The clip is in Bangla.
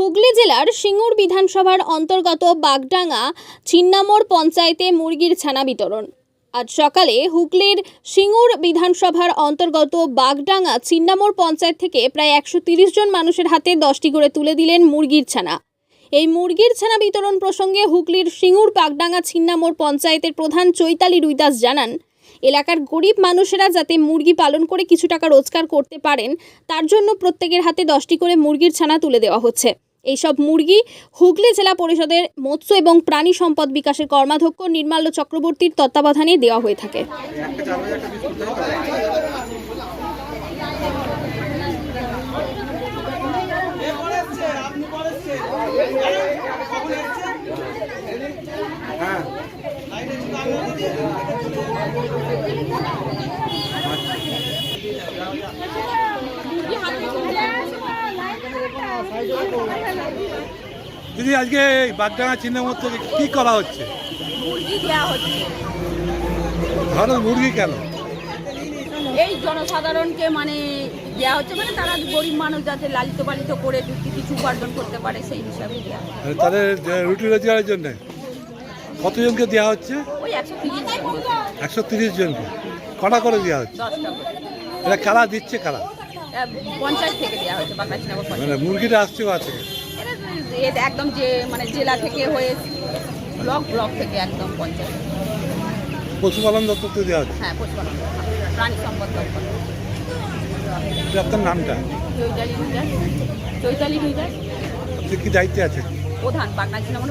হুগলি জেলার সিঙ্গুর বিধানসভার অন্তর্গত বাগডাঙ্গা চিন্নামোড় পঞ্চায়েতে মুরগির ছানা বিতরণ। আজ সকালে হুগলির সিঙ্গুর বিধানসভার অন্তর্গত বাগডাঙ্গা চিন্নামোড় পঞ্চায়েত থেকে প্রায় একশো জন মানুষের হাতে দশটি করে তুলে দিলেন মুরগির ছানা। এই মুরগির ছানা বিতরণ প্রসঙ্গে হুগলির সিঙ্গুর বাগডাঙ্গা ছিন্নামোড় পঞ্চায়েতের প্রধান চৈতালি রুইদাস জানান, এলাকার গরিব মানুষেরা যাতে মুরগি পালন করে কিছু টাকা রোজগার করতে পারেন, তার জন্য প্রত্যেকের হাতে দশটি করে মুরগির ছানা তুলে দেওয়া হচ্ছে। এইসব মুরগি হুগলি জেলা পরিষদের মৎস্য এবং প্রাণী সম্পদ বিকাশের কর্মাধ্যক্ষ নির্মাল্য চক্রবর্তীর তত্ত্বাবধানে দেওয়া হয়ে থাকে। দিদি আজকে এই বাগডাঙ্গা চিহ্নের থেকে কি করা হচ্ছে? ভারত মুরগি কেন? এই জনসাধারণকে মানে দেওয়া হচ্ছে মানে তারা গরিব মানুষ যাতে লালিত পালিত করে কিছু উপার্জন করতে পারে সেই হিসাবে দেওয়া তাদের রুটি রোজগারের জন্য কতজনকে দেওয়া হচ্ছে? ওই একশো তিরিশ জনকে। কটা করে দেওয়া হচ্ছে? এটা কারা। দিচ্ছে কারা? আহ, পঞ্চায়েত থেকে দেওয়া হয়েছে বাগনাচিনগর মানে মুরগিটা আসছে কোথা থেকে এটা একদম যে মানে জেলা থেকে হয়ে ব্লক ব্লক থেকে একদম পঞ্চায়েত। পশুপালন দপ্তর থেকে দেওয়া হচ্ছে হ্যাঁ পশুপালন প্রাণী সম্পদ দপ্তর। আপনার নামটা? চৈতালি চৈতালি আপনি কি দায়িত্বে আছে প্রধান Bagnachinagar